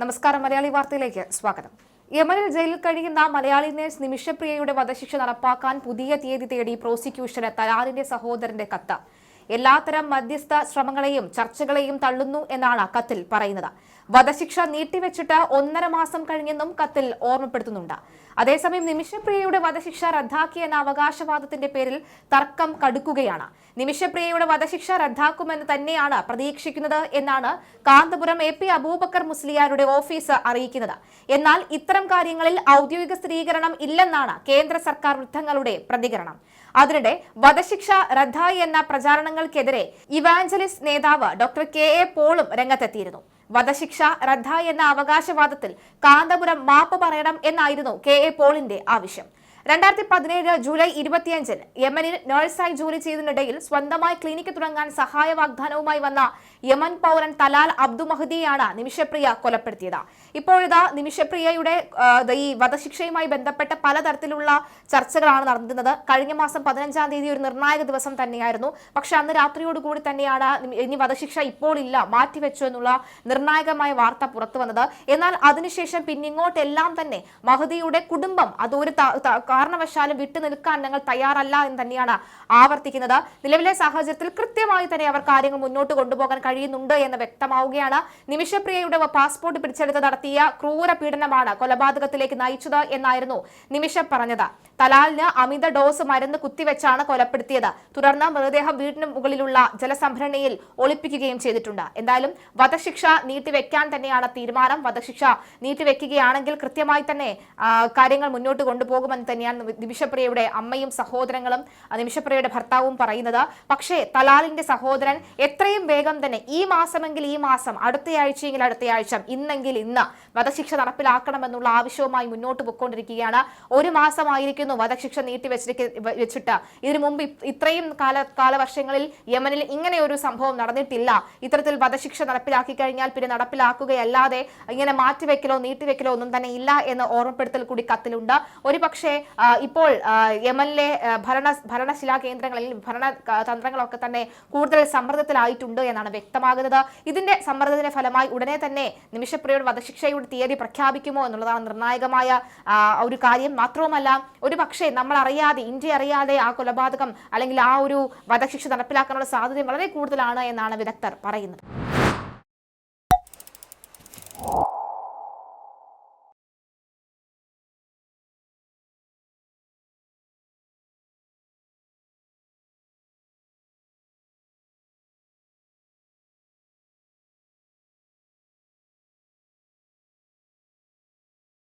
നമസ്കാരം മലയാളി വാർത്തയിലേക്ക് സ്വാഗതം. യമനിൽ ജയിലിൽ കഴിയുന്ന മലയാളി നേഴ്സ് നിമിഷപ്രിയയുടെ വധശിക്ഷ നടപ്പാക്കാൻ പുതിയ തീയതി തേടി പ്രോസിക്യൂഷന് തലാലിന്റെ സഹോദരന്റെ കത്ത്. എല്ലാത്തരം മധ്യസ്ഥ ശ്രമങ്ങളെയും ചർച്ചകളെയും തള്ളുന്നു എന്നാണ് കത്തിൽ പറയുന്നത്. വധശിക്ഷ നീട്ടിവെച്ചിട്ട് ഒന്നര മാസം കഴിഞ്ഞെന്നും കത്തിൽ ഓർമ്മപ്പെടുത്തുന്നുണ്ട്. അതേസമയം നിമിഷപ്രിയയുടെ വധശിക്ഷ റദ്ദാക്കിയെന്ന അവകാശവാദത്തിന്റെ പേരിൽ തർക്കം കടുക്കുകയാണ്. നിമിഷപ്രിയയുടെ വധശിക്ഷ റദ്ദാക്കുമെന്ന് തന്നെയാണ് പ്രതീക്ഷിക്കുന്നത് എന്നാണ് കാന്തപുരം എ പി അബൂബക്കർ മുസ്ലിയാരുടെ ഓഫീസ് അറിയിക്കുന്നത്. എന്നാൽ ഇത്തരം കാര്യങ്ങളിൽ ഔദ്യോഗിക സ്ഥിരീകരണം ഇല്ലെന്നാണ് കേന്ദ്ര സർക്കാർ വൃത്തങ്ങളുടെ പ്രതികരണം. അതിനിടെ വധശിക്ഷ റദ്ദായി എന്ന പ്രചാരണങ്ങൾക്കെതിരെ ഇവാഞ്ചലിസ്റ്റ് നേതാവ് ഡോക്ടർ കെ എ പോളും രംഗത്തെത്തിയിരുന്നു. വധശിക്ഷ റദ്ദായി എന്ന അവകാശവാദത്തിൽ കാന്തപുരം മാപ്പ് പറയണം എന്നായിരുന്നു കെ എ പോളിന്റെ ആവശ്യം. രണ്ടായിരത്തി പതിനേഴ് ജൂലൈ ഇരുപത്തിയഞ്ചിൽ യമനിൽ നഴ്സായി ജോലി ചെയ്തതിനിടയിൽ സ്വന്തമായി ക്ലിനിക്ക് തുടങ്ങാൻ സഹായ വാഗ്ദാനവുമായി വന്ന യമൻ പൗരൻ തലാൽ അബ്ദു മഹദിയാണ് നിമിഷപ്രിയ കൊലപ്പെടുത്തിയത്. ഇപ്പോഴിതാ നിമിഷപ്രിയയുടെ ഈ വധശിക്ഷയുമായി ബന്ധപ്പെട്ട പലതരത്തിലുള്ള ചർച്ചകളാണ് നടന്നിരുന്നത് കഴിഞ്ഞ മാസം പതിനഞ്ചാം തീയതി ഒരു നിർണായക ദിവസം തന്നെയായിരുന്നു. പക്ഷെ അന്ന് രാത്രിയോടുകൂടി തന്നെയാണ് ഇനി വധശിക്ഷ ഇപ്പോൾ ഇല്ല മാറ്റിവെച്ചു എന്നുള്ള നിർണായകമായ വാർത്ത പുറത്തു വന്നത്. എന്നാൽ അതിനുശേഷം പിന്നിങ്ങോട്ടെല്ലാം തന്നെ മഹദിയുടെ കുടുംബം അതൊരു കാരണവശാലും വിട്ടു നിൽക്കാൻ ഞങ്ങൾ തയ്യാറല്ല എന്ന് തന്നെയാണ് ആവർത്തിക്കുന്നത്. നിലവിലെ സാഹചര്യത്തിൽ കൃത്യമായി തന്നെ അവർ കാര്യങ്ങൾ മുന്നോട്ട് കൊണ്ടുപോകാൻ കഴിയുന്നുണ്ട് എന്ന് വ്യക്തമാവുകയാണ്. നിമിഷപ്രിയയുടെ പാസ്പോർട്ട് പിടിച്ചെടുത്ത് നടത്തിയ ക്രൂര പീഡനമാണ് കൊലപാതകത്തിലേക്ക് നയിച്ചത് എന്നായിരുന്നു നിമിഷ പറഞ്ഞത്. തലാലിന് അമിത ഡോസ് മരുന്ന് കുത്തിവെച്ചാണ് കൊലപ്പെടുത്തിയത്. തുടർന്ന് മൃതദേഹം വീടിന് മുകളിലുള്ള ജലസംഭരണിയിൽ ഒളിപ്പിക്കുകയും ചെയ്തിട്ടുണ്ട്. എന്തായാലും വധശിക്ഷ നീട്ടിവെക്കാൻ തന്നെയാണ് തീരുമാനം. വധശിക്ഷ നീട്ടിവെക്കുകയാണെങ്കിൽ കൃത്യമായി തന്നെ കാര്യങ്ങൾ മുന്നോട്ട് കൊണ്ടുപോകുമെന്ന് തന്നെയാണ് നിമിഷപ്രിയയുടെ അമ്മയും സഹോദരങ്ങളും നിമിഷപ്രിയയുടെ ഭർത്താവും പറയുന്നത്. പക്ഷേ തലാലിന്റെ സഹോദരൻ എത്രയും വേഗം തന്നെ ഈ മാസമെങ്കിൽ ഈ മാസം അടുത്തയാഴ്ചയെങ്കിൽ അടുത്തയാഴ്ച ഇന്നെങ്കിൽ ഇന്ന് വധശിക്ഷ നടപ്പിലാക്കണമെന്നുള്ള ആവശ്യവുമായി മുന്നോട്ട് പൊയ്ക്കൊണ്ടിരിക്കുകയാണ്. ഒരു മാസമായിരിക്കുന്നു വധശിക്ഷ വ- വെച്ചിട്ട്. ഇതിനു മുമ്പ് ഇത്രയും കാല കാലവർഷങ്ങളിൽ യമനിൽ ഇങ്ങനെ ഒരു സംഭവം നടന്നിട്ടില്ല. ഇത്തരത്തിൽ വധശിക്ഷ നടപ്പിലാക്കി കഴിഞ്ഞാൽ പിന്നെ നടപ്പിലാക്കുകയല്ലാതെ ഇങ്ങനെ മാറ്റിവെക്കലോ നീട്ടിവെക്കലോ ഒന്നും തന്നെ ഇല്ല എന്ന് ഓർമ്മപ്പെടുത്തൽ കൂടി കത്തിലുണ്ട്. ഒരുപക്ഷെ ഇപ്പോൾ യമനിലെ ഭരണ ഭരണശിലാ കേന്ദ്രങ്ങളിൽ ഭരണ തന്ത്രങ്ങളൊക്കെ തന്നെ കൂടുതൽ സമ്മർദ്ദത്തിലായിട്ടുണ്ട് എന്നാണ് വ്യക്തമാകുന്നത്. ഇതിന്റെ സമ്മർദ്ദത്തിന്റെ ഫലമായി ഉടനെ തന്നെ നിമിഷപ്രിയയുടെ വധശിക്ഷയുടെ തീയതി പ്രഖ്യാപിക്കുമോ എന്നുള്ളതാണ് നിർണായകമായ ഒരു കാര്യം. മാത്രവുമല്ല ഒരു പക്ഷേ നമ്മൾ അറിയാതെ ഇന്ത്യ അറിയാതെ ആ കൊലപാതകം അല്ലെങ്കിൽ ആ ഒരു വധശിക്ഷ നടപ്പിലാക്കാനുള്ള സാധ്യത വളരെ കൂടുതലാണ് എന്നാണ് വിദഗ്ധർ പറയുന്നത്.